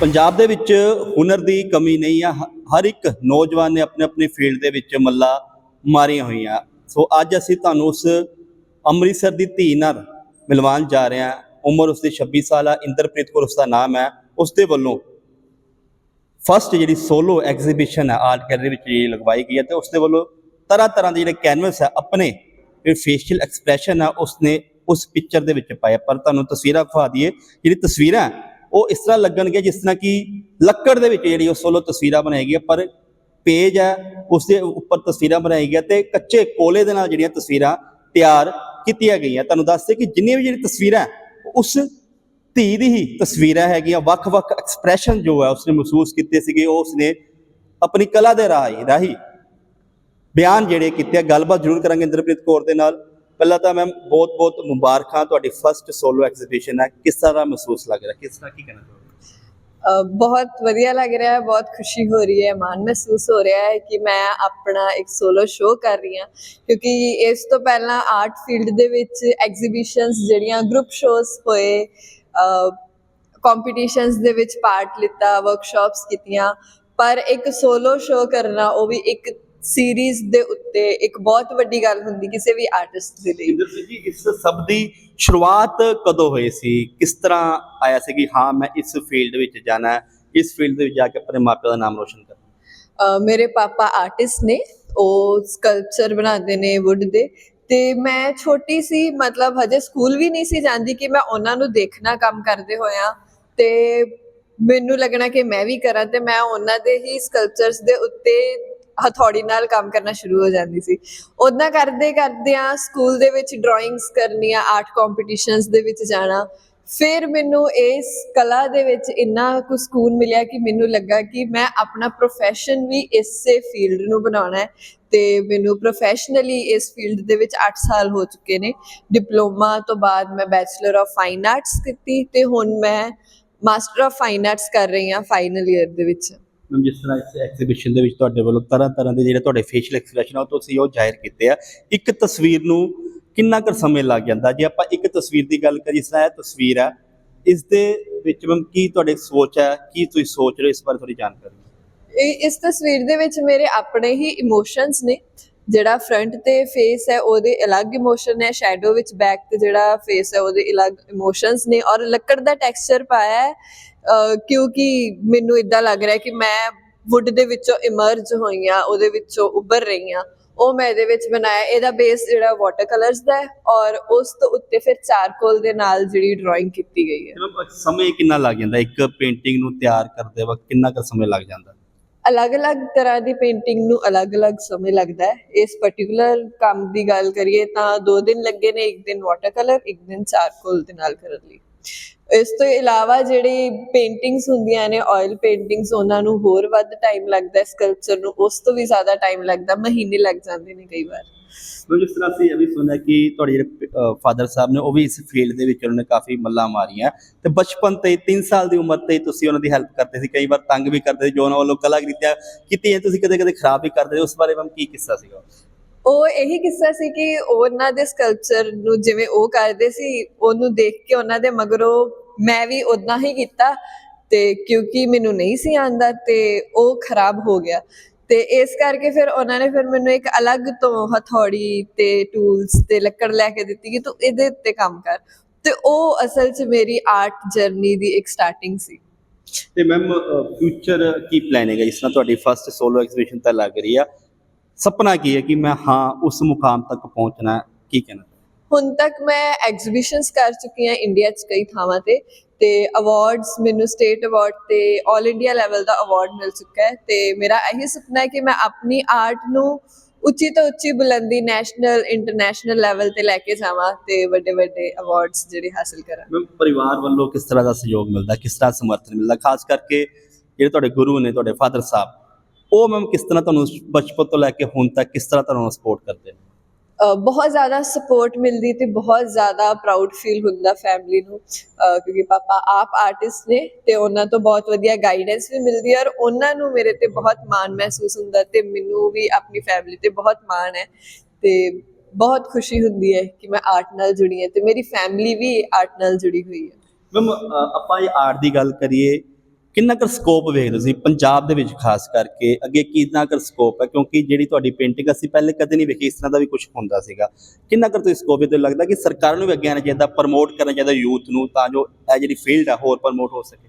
ਪੰਜਾਬ ਦੇ ਵਿੱਚ ਹੁਨਰ ਦੀ ਕਮੀ ਨਹੀਂ ਆ, ਹ- ਹਰ ਇੱਕ ਨੌਜਵਾਨ ਨੇ ਆਪਣੇ ਆਪਣੇ ਫੀਲਡ ਦੇ ਵਿੱਚ ਮੱਲਾ ਮਾਰੀਆਂ ਹੋਈਆਂ। ਸੋ ਅੱਜ ਅਸੀਂ ਤੁਹਾਨੂੰ ਉਸ ਅੰਮ੍ਰਿਤਸਰ ਦੀ ਧੀ ਨਾਲ ਮਿਲਵਾਉਣ ਜਾ ਰਹੇ ਹਾਂ। ਉਮਰ ਉਸਦੀ 26 ਸਾਲ ਆ, ਇੰਦਰਪ੍ਰੀਤ ਕੌਰ ਉਸਦਾ ਨਾਮ ਹੈ। ਉਸਦੇ ਵੱਲੋਂ ਫਸਟ ਜਿਹੜੀ ਸੋਲੋ ਐਗਜ਼ੀਬਿਸ਼ਨ ਹੈ ਆਰਟ ਗੈਲਰੀ ਵਿੱਚ ਜਿਹੜੀ ਲਗਵਾਈ ਗਈ ਹੈ ਤੇ ਉਸਦੇ ਵੱਲੋਂ ਤਰ੍ਹਾਂ ਤਰ੍ਹਾਂ ਦੇ ਜਿਹੜੇ ਕੈਨਵਸ ਹੈ ਆਪਣੇ ਫੇਸ਼ੀਅਲ ਐਕਸਪ੍ਰੈਸ਼ਨ ਆ, ਉਸਨੇ ਉਸ ਪਿਕਚਰ ਦੇ ਵਿੱਚ ਪਾਇਆ ਪਰ ਤੁਹਾਨੂੰ ਤਸਵੀਰਾਂ ਖਵਾ ਦਈਏ, ਜਿਹੜੀ ਤਸਵੀਰਾਂ ਉਹ ਇਸ ਤਰ੍ਹਾਂ ਲੱਗਣਗੇ ਜਿਸ ਤਰ੍ਹਾਂ ਕਿ ਲੱਕੜ ਦੇ ਵਿੱਚ ਜਿਹੜੀ ਉਹ ਸੋਲੋ ਤਸਵੀਰਾਂ ਬਣਾਈ ਗਈ ਪਰ ਪੇਜ ਹੈ ਉਸ ਦੇ ਉੱਪਰ ਤਸਵੀਰਾਂ ਬਣਾਈ ਗਈਆਂ ਤੇ ਕੱਚੇ ਕੋਲੇ ਦੇ ਨਾਲ ਜਿਹੜੀਆਂ ਤਸਵੀਰਾਂ ਤਿਆਰ ਕੀਤੀਆਂ ਗਈਆਂ। ਤੁਹਾਨੂੰ ਦੱਸਦੇ ਕਿ ਜਿੰਨੀਆਂ ਵੀ ਜਿਹੜੀ ਤਸਵੀਰਾਂ ਉਸ ਧੀ ਦੀ ਹੀ ਤਸਵੀਰਾਂ ਹੈਗੀਆਂ ਵੱਖ-ਵੱਖ ਐਕਸਪ੍ਰੈਸ਼ਨ ਜੋ ਹੈ ਉਸਨੇ ਮਹਿਸੂਸ ਕੀਤੇ ਸੀਗੇ ਉਹ ਉਸਨੇ ਆਪਣੀ ਕਲਾ ਦੇ ਰਾਹੀਂ ਰਾਹੀਂ ਬਿਆਨ ਜਿਹੜੇ ਕੀਤੇ ਆ, ਗੱਲਬਾਤ ਜ਼ਰੂਰ ਕਰਾਂਗੇ ਇੰਦਰਪ੍ਰੀਤ ਕੌਰ ਦੇ ਨਾਲ। ਪਹਿਲਾਂ ਤਾਂ ਮੈਮ ਬਹੁਤ-ਬਹੁਤ ਮੁਬਾਰਕਾਂ, ਤੁਹਾਡੀ ਫਰਸਟ ਸੋਲੋ ਐਗਜ਼ੀਬਿਸ਼ਨ ਹੈ। ਕਿਸ ਤਰ੍ਹਾਂ ਮਹਿਸੂਸ ਲੱਗ ਰਿਹਾ? ਕਿਸ ਤਰ੍ਹਾਂ ਕੀ ਕਹਿਣਾ ਚਾਹੋਗੇ? ਬਹੁਤ ਵਧੀਆ ਲੱਗ ਰਿਹਾ ਹੈ, ਬਹੁਤ ਖੁਸ਼ੀ ਹੋ ਰਹੀ ਹੈ, ਮਾਣ ਮਹਿਸੂਸ ਹੋ ਰਿਹਾ ਹੈ ਕਿ ਮੈਂ ਆਪਣਾ ਇੱਕ ਸੋਲੋ ਸ਼ੋਅ ਕਰ ਰਹੀ ਹਾਂ। ਕਿਉਂਕਿ ਇਸ ਤੋਂ ਪਹਿਲਾਂ ਆਰਟ ਫੀਲਡ ਦੇ ਵਿੱਚ ਐਗਜ਼ੀਬਿਸ਼ਨਸ ਜਿਹੜੀਆਂ ਗਰੁੱਪ ਸ਼ੋਅਸ ਹੋਏ ਕੰਪੀਟੀਸ਼ਨਸ ਦੇ ਵਿੱਚ ਪਾਰਟ ਲਿੱਤਾ ਵਰਕਸ਼ਾਪਸ ਕੀਤੀਆਂ। ਪਰ ਇੱਕ ਸੋਲੋ ਸ਼ੋਅ ਕਰਨਾ, ਉਹ ਵੀ ਇੱਕ ਸੀਰੀਜ਼ ਦੇ ਉੱਤੇ ਇੱਕ ਬਹੁਤ ਵੱਡੀ ਗੱਲ ਹੁੰਦੀ ਕਿਸੇ ਵੀ ਆਰਟਿਸਟ ਦੇ ਲਈ। ਇੰਦਰਪ੍ਰੀਤ ਜੀ ਇਸ ਸਭ ਦੀ ਸ਼ੁਰੂਆਤ ਕਦੋਂ ਹੋਈ ਸੀ? ਕਿਸ ਤਰ੍ਹਾਂ ਆਇਆ ਸੀ ਕਿ ਹਾਂ ਮੈਂ ਇਸ ਫੀਲਡ ਵਿੱਚ ਜਾਣਾ ਹੈ ਇਸ ਫੀਲਡ ਦੇ ਵਿੱਚ ਜਾ ਕੇ ਆਪਣੇ ਮਾਪਿਆਂ ਦਾ ਨਾਮ ਰੋਸ਼ਨ ਕਰਨਾ ਮੇਰੇ ਪਾਪਾ ਆਰਟਿਸਟ ਨੇ ਉਹ ਸਕਲਪਚਰ ਬਣਾਉਂਦੇ ਨੇ ਵੁੱਡ ਦੇ। ਤੇ ਮੈਂ ਛੋਟੀ ਸੀ ਮਤਲਬ ਹਜੇ ਸਕੂਲ ਵੀ ਨਹੀਂ ਸੀ ਜਾਂਦੀ ਕਿ ਮੈਂ ਉਹਨਾਂ ਨੂੰ ਦੇਖਣਾ ਕੰਮ ਕਰਦੇ ਹੋਇਆ। ਤੇ ਮੈਨੂੰ ਲੱਗਣਾ ਕਿ ਮੈਂ ਵੀ ਕਰਾਂ ਤੇ ਮੈਂ ਉਹਨਾਂ ਦੇ ਹੀ ਸਕਲਪਚਰਸ ਦੇ ਉੱਤੇ ਹਥੌੜੀ ਨਾਲ ਕੰਮ ਕਰਨਾ ਸ਼ੁਰੂ ਹੋ ਜਾਂਦੀ ਸੀ। ਉਦਾਂ ਕਰਦੇ ਕਰਦਿਆਂ ਸਕੂਲ ਦੇ ਵਿੱਚ ਡਰਾਇੰਗਸ ਕਰਨੀਆਂ ਆਰਟ ਕੰਪੀਟੀਸ਼ਨਸ ਦੇ ਵਿੱਚ ਜਾਣਾ। ਫਿਰ ਮੈਨੂੰ ਇਸ ਕਲਾ ਦੇ ਵਿੱਚ ਇੰਨਾ ਕੁ ਸਕੂਨ ਮਿਲਿਆ ਕਿ ਮੈਨੂੰ ਲੱਗਾ ਕਿ ਮੈਂ ਆਪਣਾ profession ਵੀ ਇਸੇ ਫੀਲਡ ਨੂੰ ਬਣਾਉਣਾ ਹੈ ਤੇ ਮੈਨੂੰ ਪ੍ਰੋਫੈਸ਼ਨਲੀ ਇਸ ਫੀਲਡ ਦੇ ਵਿੱਚ 8 ਸਾਲ ਹੋ ਚੁੱਕੇ ਨੇ। ਡਿਪਲੋਮਾ ਤੋਂ ਬਾਅਦ ਮੈਂ ਬੈਚਲਰ ਆਫ ਫਾਈਨ ਆਰਟਸ ਕੀਤੀ ਤੇ ਹੁਣ ਮੈਂ ਮਾਸਟਰ ਆਫ ਫਾਈਨ ਆਰਟਸ ਕਰ ਰਹੀ ਹਾਂ ਫਾਈਨਲ ਈਅਰ ਦੇ ਵਿੱਚ। ਮੈਮ, ਜਿਸ ਤਰ੍ਹਾਂ ਇਸ ਐਗਜ਼ੀਬਿਸ਼ਨ ਦੇ ਵਿੱਚ ਤੁਹਾਡੇ ਵੱਲੋਂ ਤਰ੍ਹਾਂ ਤਰ੍ਹਾਂ ਦੇ ਜਿਹੜੇ ਤੁਹਾਡੇ ਫੇਸ਼ੀਅਲ ਐਕਸਪ੍ਰੈਸ਼ਨ ਆ, ਉਹ ਤੁਸੀਂ ਉਹ ਜ਼ਾਹਿਰ ਕੀਤੇ ਆ। ਇੱਕ ਤਸਵੀਰ ਨੂੰ ਕਿੰਨਾ ਕੁ ਸਮੇਂ ਲੱਗ ਜਾਂਦਾ? ਜੇ ਆਪਾਂ ਇੱਕ ਤਸਵੀਰ ਦੀ ਗੱਲ ਕਰੀਏ, ਜਿਸ ਤਰ੍ਹਾਂ ਇਹ ਤਸਵੀਰ ਹੈ ਇਸ ਦੇ ਵਿੱਚ ਮੈਮ, ਕੀ ਤੁਹਾਡੇ ਸੋਚ ਹੈ ਕੀ ਤੁਸੀਂ ਸੋਚ ਰਹੇ ਹੋ ਇਸ ਬਾਰੇ ਥੋੜੀ ਜਾਣਕਾਰੀ? ਇਸ ਤਸਵੀਰ ਦੇ ਵਿੱਚ ਮੇਰੇ ਆਪਣੇ ਹੀ ਇਮੋਸ਼ਨਸ ਨੇ। ਜਿਹੜਾ ਫਰੰਟ ਤੇ ਫੇਸ ਹੈ, ਉਹਦੇ ਅਲੱਗ ਇਮੋਸ਼ਨ ਹੈ। ਸ਼ੈਡੋ ਵਿੱਚ ਬੈਕ ਤੇ ਜਿਹੜਾ ਫੇਸ ਹੈ, ਉਹਦੇ ਅਲੱਗ ਇਮੋਸ਼ਨਸ ਨੇ। ਔਰ ਲੱਕੜ ਦਾ ਟੈਕਸਚਰ ਪਾਇਆ ਹੈ। ਕਿਉਂਕਿ ਮੈਨੂੰ ਇਦਾਂ ਲੱਗ ਰਿਹਾ ਕਿ ਮੈਂ ਵੁੱਡ ਦੇ ਵਿੱਚੋਂ ਇਮਰਜ ਹੋਈਆਂ ਉਹਦੇ ਵਿੱਚੋਂ ਉੱਭਰ ਰਹੀ ਹਾਂ। ਉਹ ਮੈਂ ਇਹਦੇ ਵਿੱਚ ਬਣਾਇਆ ਇਹਦਾ ਬੇਸ ਜਿਹੜਾ ਵਾਟਰ ਕਲਰਸ ਦਾ ਹੈ ਔਰ ਉਸ ਤੋਂ ਉੱਤੇ ਫਿਰ ਚਾਰਕੋਲ ਦੇ ਨਾਲ ਜਿਹੜੀ ਡਰਾਇੰਗ ਕੀਤੀ ਗਈ ਹੈ। ਸਮੇਂ ਕਿੰਨਾ ਲੱਗ ਜਾਂਦਾ? ਇੱਕ ਪੇਂਟਿੰਗ ਨੂੰ ਤਿਆਰ ਕਰਦੇ ਵਕਤ ਕਿੰਨਾ ਕੁ ਸਮੇਂ ਲੱਗ ਜਾਂਦਾ? ਅਲੱਗ-ਅਲੱਗ ਤਰ੍ਹਾਂ ਦੀ ਪੇਂਟਿੰਗ ਨੂੰ ਅਲੱਗ-ਅਲੱਗ ਸਮੇਂ ਲੱਗਦਾ ਹੈ। ਇਸ ਪਾਰਟਿਕੂਲਰ ਕੰਮ ਦੀ ਗੱਲ ਕਰੀਏ ਤਾਂ 2 ਦਿਨ ਲੱਗੇ ਨੇ ਇੱਕ ਦਿਨ ਵਾਟਰ ਕਲਰ ਇੱਕ ਦਿਨ ਚਾਰਕੋਲ ਦੇ ਨਾਲ ਕਰਨ ਲਈ। ਇਸ ਤੋਂ ਇਲਾਵਾ ਜਿਹੜੀ ਪੇਂਟਿੰਗਸ ਹੁੰਦੀਆਂ ਨੇ ਆਇਲ ਪੇਂਟਿੰਗਸ ਉਹਨਾਂ ਨੂੰ ਹੋਰ ਵੱਧ ਟਾਈਮ ਲੱਗਦਾ ਸਕਲਪਚਰ ਨੂੰ, ਉਸ ਤੋਂ ਵੀ ਜ਼ਿਆਦਾ ਟਾਈਮ ਲੱਗਦਾ, ਮਹੀਨੇ ਲੱਗ ਜਾਂਦੇ ਨੇ ਕਈ ਵਾਰ। ਮੈਮ ਜਿਸ ਤਰ੍ਹਾਂ ਅਸੀਂ ਇਹ ਸੁਣਿਆ ਕਿ ਤੁਹਾਡੇ ਜਿਹੜੇ ਫਾਦਰ ਸਾਹਿਬ ਨੇ, ਉਹ ਵੀ ਇਸ ਫੀਲਡ ਦੇ ਵਿੱਚ ਉਹਨਾਂ ਨੇ ਕਾਫੀ ਮੱਲਾਂ ਮਾਰੀਆਂ। ਤੇ ਬਚਪਨ ਤੇ 3 ਸਾਲ ਦੀ ਉਮਰ ਤੇ ਤੁਸੀਂ ਉਹਨਾਂ ਦੀ ਹੈਲਪ ਕਰਦੇ ਸੀ, ਕਈ ਵਾਰ ਤੰਗ ਵੀ ਕਰਦੇ ਸੀ, ਜੋ ਉਹਨਾਂ ਵੱਲੋਂ ਕਲਾਕ੍ਰਿਤੀਆਂ ਕੀਤੀਆਂ, ਤੁਸੀਂ ਕਦੇ ਕਦੇ ਖਰਾਬ ਵੀ ਕਰਦੇ ਉਸ ਬਾਰੇ ਮੈਮ ਕੀ ਕਿੱਸਾ ਸੀਗਾ? ਉਹ ਇਹੀ ਕਿੱਸਾ ਸੀ ਕਿ ਉਹਨਾਂ ਦੇ ਸਕਲਪਚਰ ਨੂੰ ਜਿਵੇਂ ਉਹ ਕਰਦੇ ਸੀ, ਉਹਨੂੰ ਦੇਖ ਕੇ ਉਹਨਾਂ ਦੇ ਮਗਰੋਂ ਮੈਂ ਵੀ ਉਦਾਂ ਹੀ ਕੀਤਾ ਤੇ ਕਿਉਂਕਿ ਮੈਨੂੰ ਨਹੀਂ ਸੀ ਆਂਦਾ ਤੇ ਉਹ ਖਰਾਬ ਹੋ ਗਿਆ। ਤੇ ਇਸ ਕਰਕੇ ਫਿਰ ਉਹਨਾਂ ਨੇ ਫਿਰ ਮੈਨੂੰ ਇੱਕ ਅਲੱਗ ਤੋਂ ਹਥੌੜੀ ਤੇ ਟੂਲਸ ਤੇ ਲੱਕੜ ਲੈ ਕੇ ਦਿੱਤੀ ਕਿ ਤੂੰ ਇਹਦੇ ਉੱਤੇ ਕੰਮ ਕਰ। ਤੇ ਉਹ ਅਸਲ 'ਚ ਮੇਰੀ ਆਰਟ ਜਰਨੀ ਦੀ ਇੱਕ ਸਟਾਰਟਿੰਗ ਸੀ। ਤੇ ਮੈਮ ਫਿਊਚਰ ਕੀ ਪਲਾਨ ਹੈ ਜਿਸ ਤਰ੍ਹਾਂ ਤੁਹਾਡੀ ਫਰਸਟ ਸੋਲੋ ਐਗਜ਼ੀਬਿਸ਼ਨ ਤਾਂ ਲੱਗ ਰਹੀ ਆ ਸੁਪਨਾ ਕੀ ਹੈ ਕਿ ਮੈਂ ਹਾਂ ਉਸ ਮੁਕਾਮ ਤੱਕ ਪਹੁੰਚਣਾ ਹੈ? ਕੀ ਕਹਿਣਾ ਹੁਣ ਤੱਕ ਮੈਂ ਐਗਜ਼ੀਬਿਸ਼ਨਸ ਕਰ ਚੁੱਕੀ ਹਾਂ ਇੰਡੀਆ 'ਚ ਕਈ ਥਾਵਾਂ ਤੇ ਤੇ ਅਵਾਰਡਸ ਮੈਨੂੰ ਸਟੇਟ ਅਵਾਰਡ ਤੇ 올 ਇੰਡੀਆ ਲੈਵਲ ਦਾ ਅਵਾਰਡ ਮਿਲ ਚੁੱਕਾ ਹੈ ਤੇ ਮੇਰਾ ਇਹੀ ਸੁਪਨਾ ਹੈ ਕਿ ਮੈਂ ਆਪਣੀ ਆਰਟ ਨੂੰ ਉੱਚੀ ਤੋਂ ਉੱਚੀ ਬੁਲੰਦੀ ਨੈਸ਼ਨਲ ਇੰਟਰਨੈਸ਼ਨਲ ਲੈਵਲ ਤੇ ਲੈ ਕੇ ਜਾਵਾਂ ਤੇ ਵੱਡੇ ਵੱਡੇ ਅਵਾਰਡਸ ਜਿਹੜੇ ਹਾਸਲ ਕਰਾਂ ਮੈਮ ਪਰਿਵਾਰ ਵੱਲੋਂ ਕਿਸ ਤਰ੍ਹਾਂ ਦਾ ਸਹਿਯੋਗ ਮਿਲਦਾ ਕਿਸ ਤਰ੍ਹਾਂ ਸਮਰਥਨ ਮਿਲਦਾ ਖਾਸ ਕਰਕੇ ਜਿਹੜੇ ਤੁਹਾਡੇ ਗੁਰੂ ਨੇ ਤੁਹਾਡੇ ਫਾਦਰ ਸਾਹਿਬ ਉਹ ਮੈਮ ਕਿਸ ਤਰ੍ਹਾਂ ਤੁਹਾਨੂੰ ਬਚਪਨ ਤੋਂ ਲੈ ਕੇ ਹੁਣ ਤੱਕ ਕਿਸ ਤਰ੍ਹਾਂ ਤੁਹਾਨੂੰ ਸਪੋਰਟ ਕਰਦੇ ਨੇ? ਬਹੁਤ ਜ਼ਿਆਦਾ ਸਪੋਰਟ ਮਿਲਦੀ ਤੇ ਬਹੁਤ ਜ਼ਿਆਦਾ ਪ੍ਰਾਊਡ ਫੀਲ ਹੁੰਦਾ ਫੈਮਿਲੀ ਨੂੰ। ਕਿਉਂਕਿ ਪਾਪਾ ਆਪ ਆਰਟਿਸਟ ਨੇ ਤੇ ਉਹਨਾਂ ਤੋਂ ਬਹੁਤ ਵਧੀਆ ਗਾਈਡੈਂਸ ਵੀ ਮਿਲਦੀ ਹੈ ਔਰ ਉਹਨਾਂ ਨੂੰ ਮੇਰੇ ਤੇ ਬਹੁਤ ਮਾਣ ਮਹਿਸੂਸ ਹੁੰਦਾ ਤੇ ਮੈਨੂੰ ਵੀ ਆਪਣੀ ਫੈਮਿਲੀ ਤੇ ਬਹੁਤ ਮਾਣ ਹੈ। ਤੇ ਬਹੁਤ ਖੁਸ਼ੀ ਹੁੰਦੀ ਹੈ ਕਿ ਮੈਂ ਆਰਟ ਨਾਲ ਜੁੜੀ ਹਾਂ ਤੇ ਮੇਰੀ ਫੈਮਿਲੀ ਵੀ ਆਰਟ ਨਾਲ ਜੁੜੀ ਹੋਈ ਹੈ। ਮੈਮ ਆਪਾਂ ਇਹ ਆਰਟ ਦੀ ਗੱਲ ਕਰੀਏ ਕਿੰਨਾ ਕੁ ਸਕੋਪ ਵੇਖ ਤੁਸੀਂ? ਪੰਜਾਬ ਦੇ ਵਿੱਚ ਖਾਸ ਕਰਕੇ ਅੱਗੇ ਕਿੰਨਾ ਕੁ ਸਕੋਪ ਹੈ? ਕਿਉਂਕਿ ਜਿਹੜੀ ਤੁਹਾਡੀ ਪੇਂਟਿੰਗ ਅਸੀਂ ਪਹਿਲੇ ਕਦੇ ਨਹੀਂ ਵੇਖੀ, ਇਸ ਤਰ੍ਹਾਂ ਦਾ ਵੀ ਕੁਝ ਹੁੰਦਾ ਸੀਗਾ। ਕਿੰਨਾ ਕੁ ਤੁਸੀਂ ਸਕੋਪ ਇਹ ਲੱਗਦਾ ਕਿ ਸਰਕਾਰ ਨੂੰ ਵੀ ਅੱਗੇ ਆਉਣਾ ਚਾਹੀਦਾ ਪ੍ਰਮੋਟ ਕਰਨਾ ਚਾਹੀਦਾ ਯੂਥ ਨੂੰ ਤਾਂ ਜੋ ਇਹ ਜਿਹੜੀ ਫੀਲਡ ਹੈ ਹੋਰ ਪ੍ਰਮੋਟ ਹੋ ਸਕੇ।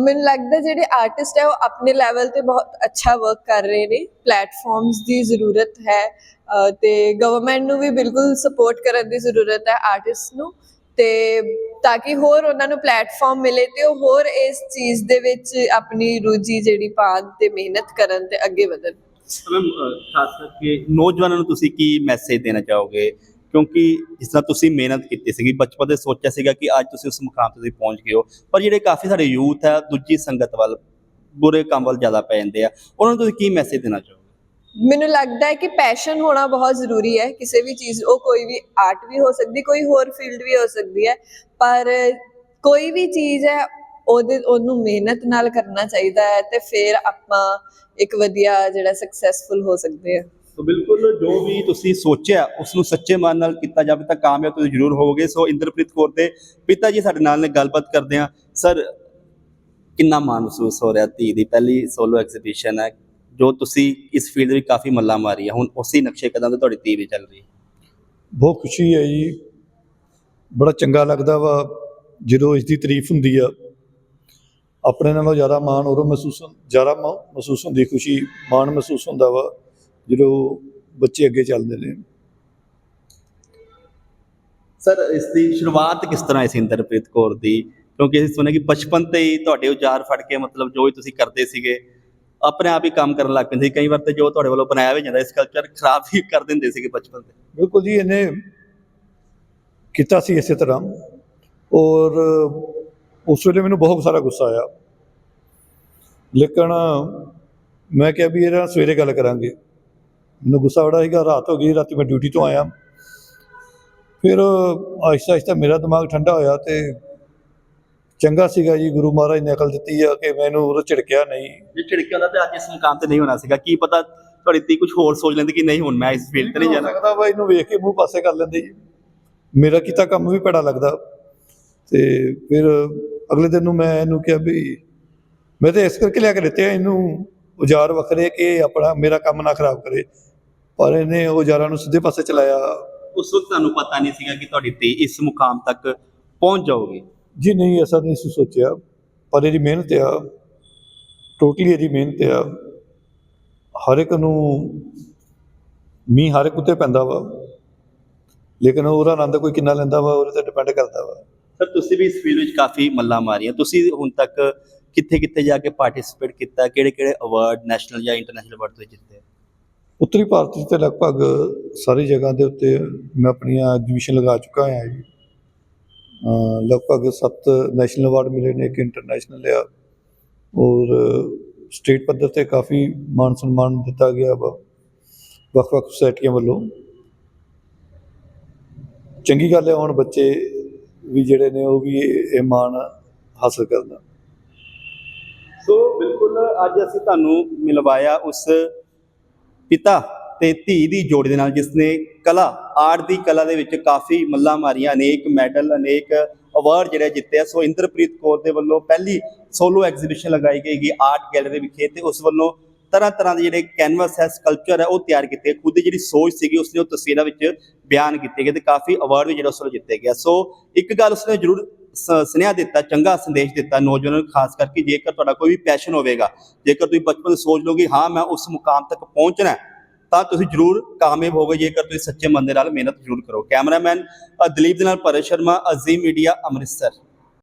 ਮੈਨੂੰ ਲੱਗਦਾ ਜਿਹੜੇ ਆਰਟਿਸਟ ਹੈ, ਉਹ ਆਪਣੇ ਲੈਵਲ ਤੇ ਬਹੁਤ ਅੱਛਾ ਵਰਕ ਕਰ ਰਹੇ ਨੇ। ਪਲੇਟਫਾਰਮਸ ਦੀ ਜ਼ਰੂਰਤ ਹੈ, ਅਹ ਤੇ ਗਵਰਨਮੈਂਟ ਨੂੰ ਵੀ ਬਿਲਕੁਲ ਸਪੋਰਟ ਕਰਨ ਦੀ ਜ਼ਰੂਰਤ ਹੈ ਆਰਟਿਸਟ ਨੂੰ। ਤੇ ਤਾਂ ਕਿ ਹੋਰ ਉਹਨਾਂ ਨੂੰ ਪਲੇਟਫਾਰਮ ਮਿਲੇ ਤੇ ਉਹ ਹੋਰ ਇਸ ਚੀਜ਼ ਦੇ ਵਿੱਚ ਆਪਣੀ ਰੁਚੀ ਜਿਹੜੀ ਪਾਉਣ ਤੇ ਮਿਹਨਤ ਕਰਨ ਤੇ ਅੱਗੇ ਵਧਣ। ਮੈਮ ਖਾਸ ਕਰਕੇ ਨੌਜਵਾਨਾਂ ਨੂੰ ਤੁਸੀਂ ਕੀ ਮੈਸੇਜ ਦੇਣਾ ਚਾਹੋਗੇ? ਕਿਉਂਕਿ ਜਿਸ ਤਰ੍ਹਾਂ ਤੁਸੀਂ ਮਿਹਨਤ ਕੀਤੀ ਸੀਗੀ, ਬਚਪਨ ਦੇ ਸੋਚਿਆ ਸੀਗਾ ਕਿ ਅੱਜ ਤੁਸੀਂ ਉਸ ਮੁਕਾਮ ਤੇ ਪਹੁੰਚ ਗਏ ਹੋ, ਪਰ ਜਿਹੜੇ ਕਾਫੀ ਸਾਡੇ ਯੂਥ ਹੈ ਦੂਜੀ ਸੰਗਤ ਵੱਲ ਬੁਰੇ ਕੰਮ ਵੱਲ ਜ਼ਿਆਦਾ ਪੈ ਜਾਂਦੇ ਆ, ਉਹਨਾਂ ਨੂੰ ਤੁਸੀਂ ਕੀ ਮੈਸੇਜ ਦੇਣਾ ਚਾਹੋਗੇ? ਮੈਨੂੰ ਲੱਗਦਾ ਹੈ ਕਿ ਪੈਸ਼ਨ ਹੋਣਾ ਬਹੁਤ ਜ਼ਰੂਰੀ ਹੈ। ਕਿਸੇ ਵੀ ਚੀਜ਼, ਉਹ ਕੋਈ ਵੀ ਆਰਟ ਵੀ ਹੋ ਸਕਦੀ, ਕੋਈ ਹੋਰ ਫੀਲਡ ਵੀ ਹੋ ਸਕਦੀ ਹੈ। ਪਰ ਕੋਈ ਵੀ ਚੀਜ਼ ਹੈ, ਉਹਦੇ, ਉਹਨੂੰ ਮਿਹਨਤ ਨਾਲ ਕਰਨਾ ਚਾਹੀਦਾ ਹੈ ਤੇ ਫਿਰ ਆਪਾਂ ਇੱਕ ਵਧੀਆ ਜਿਹੜਾ ਸਕਸੈਸਫੁਲ ਹੋ ਸਕਦੇ ਆ ਸੋ ਬਿਲਕੁਲ ਜੋ ਵੀ ਤੁਸੀਂ ਸੋਚਿਆ ਉਸ ਨੂੰ ਸੱਚੇ ਮਨ ਨਾਲ ਕੀਤਾ ਜਾਵੇ ਤਾਂ ਕਾਮਯਾਬ ਤੁਸੀਂ ਜ਼ਰੂਰ ਹੋਵੋਗੇ। ਸੋ ਇੰਦਰਪ੍ਰੀਤ ਕੌਰ ਦੇ ਪਿਤਾ ਜੀ ਸਾਡੇ ਨਾਲ ਨੇ ਗੱਲਬਾਤ ਕਰਦੇ ਆ ਸਰ, ਕਿੰਨਾ ਮਾਣ ਮਹਿਸੂਸ ਹੋ ਰਿਹਾ ਧੀ ਦੀ? ਪਹਿਲੀ ਸੋਲੋ ਐਗਜ਼ੀਬਿਸ਼ਨ ਹੈ ਜੋ ਤੁਸੀਂ ਇਸ ਫੀਲਡ ਵਿੱਚ ਕਾਫੀ ਮੱਲਾ ਮਾਰੀ ਹੈ ਹੁਣ ਉਸੇ ਨਕਸ਼ੇ ਕਦਮ ਤੇ ਤੁਹਾਡੀ ਧੀ ਵੀ ਚੱਲ ਰਹੀ ਹੈ। ਬਹੁਤ ਖੁਸ਼ੀ ਹੈ ਜੀ। ਬੜਾ ਚੰਗਾ ਲੱਗਦਾ ਵਾ ਜਦੋਂ ਇਸ ਦੀ ਤਾਰੀਫ ਹੁੰਦੀ ਆ। ਆਪਣੇ ਨਾਲੋਂ ਜ਼ਿਆਦਾ ਮਾਣ ਉਦੋਂ ਮਹਿਸੂਸ ਜ਼ਿਆਦਾ ਮਹਿਸੂਸ ਹੁੰਦੀ ਖੁਸ਼ੀ ਮਾਣ ਮਹਿਸੂਸ ਹੁੰਦਾ ਵਾ ਜਦੋਂ ਬੱਚੇ ਅੱਗੇ ਚੱਲਦੇ ਨੇ। ਸਰ ਇਸ ਦੀ ਸ਼ੁਰੂਆਤ ਕਿਸ ਤਰ੍ਹਾਂ ਹੋਈ ਸੀ ਇੰਦਰਪ੍ਰੀਤ ਕੌਰ ਦੀ? ਕਿਉਂਕਿ ਅਸੀਂ ਸੁਣਿਆ ਕਿ ਬਚਪਨ ਤੇ ਹੀ ਤੁਹਾਡੇ ਉਜਾਰ ਫੜ ਕੇ ਮਤਲਬ ਜੋ ਵੀ ਤੁਸੀਂ ਕਰਦੇ ਸੀਗੇ ਆਪਣੇ ਆਪ ਹੀ ਕੰਮ ਕਰਨ ਲੱਗ ਪੈਂਦੇ ਸੀ। ਕਈ ਵਾਰ ਤੇ ਜੋ ਤੁਹਾਡੇ ਵੱਲੋਂ ਬਣਾਇਆ ਵੀ ਜਾਂਦਾ ਸਕਲਪਚਰ ਖਰਾਬ ਵੀ ਕਰ ਦਿੰਦੇ ਸੀਗੇ ਬਚਪਨ ਤੇ। ਬਿਲਕੁਲ ਜੀ, ਇਹਨੇ ਕੀਤਾ ਸੀ ਇਸੇ ਤਰ੍ਹਾਂ। ਔਰ ਉਸ ਵੇਲੇ ਮੈਨੂੰ ਬਹੁਤ ਸਾਰਾ ਗੁੱਸਾ ਆਇਆ। ਲੇਕਿਨ ਮੈਂ ਕਿਹਾ ਵੀ ਇਹਦਾ ਸਵੇਰੇ ਗੱਲ ਕਰਾਂਗੇ। ਮੈਨੂੰ ਗੁੱਸਾ ਬੜਾ ਸੀਗਾ, ਰਾਤ ਹੋ ਗਈ, ਰਾਤੀ ਮੈਂ ਡਿਊਟੀ ਤੋਂ ਆਇਆ। ਫਿਰ ਆਹਿਸਤਾ ਆਹਿਸਤਾ ਮੇਰਾ ਦਿਮਾਗ ਠੰਡਾ ਹੋਇਆ ਤੇ ਚੰਗਾ ਸੀਗਾ ਜੀ ਗੁਰੂ ਮਹਾਰਾਜ ਨੇ ਅਕਲ ਦਿੱਤੀ ਆ ਕਿ ਮੈਨੂੰ ਉਹ ਝਿੜਕਿਆ ਨਹੀਂ। ਜੇ ਝਿੜਕਿਆ ਹੁੰਦਾ ਤੇ ਅੱਜ ਇਸ ਮੁਕਾਮ ਤੇ ਨਹੀਂ ਹੋਣਾ ਸੀਗਾ। ਕੀ ਪਤਾ ਤੁਹਾਡੀ ਧੀ ਕੁਝ ਹੋਰ ਸੋਚ ਲੈਂਦੀ ਕਿ ਨਹੀਂ ਹੁਣ ਮੈਂ ਇਸ ਫੀਲਡ ਤੇ ਨਹੀਂ ਜਾਣਾ। ਸਕਦਾ ਵਾ ਇਹਨੂੰ ਵੇਖ ਕੇ ਮੂੰਹ ਪਾਸੇ ਕਰ ਲੈਂਦੇ ਜੀ। ਮੇਰਾ ਕੀਤਾ ਕੰਮ ਵੀ ਭੈੜਾ ਲੱਗਦਾ। ਤੇ ਫਿਰ ਅਗਲੇ ਦਿਨ ਨੂੰ ਮੈਂ ਇਹਨੂੰ ਕਿਹਾ ਵੀ ਮੈਂ ਤੇ ਇਸ ਕਰਕੇ ਲਿਆ ਕੇ ਦਿੱਤੇ ਆ ਇਹਨੂੰ ਔਜ਼ਾਰ ਵੱਖਰੇ ਕਿ ਇਹ ਆਪਣਾ ਮੇਰਾ ਕੰਮ ਨਾ ਖਰਾਬ ਕਰੇ। ਪਰ ਇਹਨੇ ਔਜ਼ਾਰਾਂ ਨੂੰ ਸਿੱਧੇ ਪਾਸੇ ਚਲਾਇਆ। ਉਸ ਵਕਤ ਤੁਹਾਨੂੰ ਪਤਾ ਨਹੀਂ ਸੀਗਾ ਕਿ ਤੁਹਾਡੀ ਧੀ ਇਸ ਮੁਕਾਮ ਤੱਕ ਪਹੁੰਚ ਜਾਊਗੀ ਜੀ ਨਹੀਂ ਐਸਾ ਨਹੀਂ ਸੀ ਸੋਚਿਆ। ਪਰ ਇਹਦੀ ਮਿਹਨਤ ਆ। ਟੋਟਲੀ ਇਹਦੀ ਮਿਹਨਤ ਆ। ਹਰ ਇੱਕ ਨੂੰ ਮੀਂਹ ਹਰ ਇੱਕ ਉੱਤੇ ਪੈਂਦਾ ਵਾ। ਲੇਕਿਨ ਉਹਦਾ ਆਨੰਦ ਕੋਈ ਕਿੰਨਾ ਲੈਂਦਾ ਵਾ ਉਹਦੇ ਤੇ ਡਿਪੈਂਡ ਕਰਦਾ ਵਾ। ਸਰ ਤੁਸੀਂ ਵੀ ਇਸ ਫੀਲਡ ਵਿੱਚ ਕਾਫੀ ਮੱਲਾਂ ਮਾਰੀਆਂ। ਤੁਸੀਂ ਹੁਣ ਤੱਕ ਕਿੱਥੇ ਕਿੱਥੇ ਜਾ ਕੇ ਪਾਰਟਿਸਿਪੇਟ ਕੀਤਾ? ਕਿਹੜੇ ਕਿਹੜੇ ਅਵਾਰਡ ਨੈਸ਼ਨਲ ਜਾਂ ਇੰਟਰਨੈਸ਼ਨਲ ਅਵਾਰਡ ਤੁਸੀਂ ਜਿੱਤੇ? ਉੱਤਰੀ ਭਾਰਤ 'ਚ ਤੇ ਲਗਭਗ ਸਾਰੀ ਜਗ੍ਹਾ ਦੇ ਉੱਤੇ ਮੈਂ ਆਪਣੀਆਂ ਐਗਜ਼ੀਬਿਸ਼ਨ ਲਗਾ ਚੁੱਕਾ ਹਾਂ ਜੀ। ਲਗਭਗ 7 ਨੈਸ਼ਨਲ ਅਵਾਰਡ ਮਿਲੇ ਨੇ, ਇੱਕ ਇੰਟਰਨੈਸ਼ਨਲ ਆ। ਔਰ ਸਟੇਟ ਪੱਧਰ ਤੇ ਕਾਫੀ ਮਾਨ ਸਨਮਾਨ ਦਿੱਤਾ ਗਿਆ ਵਾ, ਵੱਖ-ਵੱਖ ਸੁਸਾਇਟੀਆਂ ਵੱਲੋਂ। ਚੰਗੀ ਗੱਲ ਹੈ, ਹੁਣ ਬੱਚੇ ਵੀ ਜਿਹੜੇ ਨੇ, ਉਹ ਵੀ ਇਹ ਇਹ ਮਾਣ ਹਾਸਲ ਕਰਨ। ਸੋ ਬਿਲਕੁਲ ਅੱਜ ਅਸੀਂ ਤੁਹਾਨੂੰ ਮਿਲਵਾਇਆ ਉਸ ਪਿਤਾ ਤੇ ਧੀ ਦੀ ਜੋੜੀ ਦੇ ਨਾਲ ਜਿਸ ਨੇ ਕਲਾ ਆਰਟ ਦੀ ਕਲਾ ਦੇ ਵਿੱਚ ਕਾਫੀ ਮੱਲਾਂ ਮਾਰੀਆਂ ਅਨੇਕ ਮੈਡਲ ਅਨੇਕ ਅਵਾਰਡ ਜਿਹੜੇ ਜਿੱਤੇ ਆ। ਸੋ ਇੰਦਰਪ੍ਰੀਤ ਕੌਰ ਦੇ ਵੱਲੋਂ ਪਹਿਲੀ ਸੋਲੋ ਐਗਜ਼ੀਬਿਸ਼ਨ ਲਗਾਈ ਗਈ ਗਈ ਆਰਟ ਗੈਲਰੀ ਵਿਖੇ ਤੇ ਉਸ ਵੱਲੋਂ ਤਰ੍ਹਾਂ ਤਰ੍ਹਾਂ ਦੇ ਜਿਹੜੇ ਕੈਨਵਸ ਹੈ ਸਕਲਪਚਰ ਹੈ ਉਹ ਤਿਆਰ ਕੀਤੇ ਖੁਦ ਦੀ ਜਿਹੜੀ ਸੋਚ ਸੀਗੀ ਉਸਨੇ ਉਹ ਤਸਵੀਰਾਂ ਵਿੱਚ ਬਿਆਨ ਕੀਤੇ ਗਏ ਤੇ ਕਾਫੀ ਅਵਾਰਡ ਵੀ ਜਿਹੜਾ ਉਸ ਵੱਲੋਂ ਜਿੱਤੇ ਗਿਆ ਸੋ ਇੱਕ ਗੱਲ ਉਸਨੇ ਜ਼ਰੂਰ ਸ- ਸੁਨੇਹਾ ਦਿੱਤਾ ਚੰਗਾ ਸੰਦੇਸ਼ ਦਿੱਤਾ ਨੌਜਵਾਨਾਂ ਨੂੰ ਖਾਸ ਕਰਕੇ ਜੇਕਰ ਤੁਹਾਡਾ ਕੋਈ ਵੀ ਪੈਸ਼ਨ ਹੋਵੇਗਾ ਜੇਕਰ ਤੁਸੀਂ ਬਚਪਨ ਤੋਂ ਸੋਚ ਲਓਗੇ ਹਾਂ ਮੈਂ ਉਸ ਮੁਕਾਮ ਤੱਕ ਪਹੁੰਚਣਾ ਹੈ, ਤਾਂ ਤੁਸੀਂ ਜ਼ਰੂਰ ਕਾਮਯਾਬ ਹੋਗੇ ਜੇਕਰ ਤੁਸੀਂ ਸੱਚੇ ਮਨ ਦੇ ਨਾਲ ਮਿਹਨਤ ਜ਼ਰੂਰ ਕਰੋ। ਕੈਮਰਾਮੈਨ ਦਲੀਪ ਦੇ ਨਾਲ ਪਰੇਸ਼ ਸ਼ਰਮਾ, ਅਜ਼ੀਮ ਮੀਡੀਆ ਅੰਮ੍ਰਿਤਸਰ।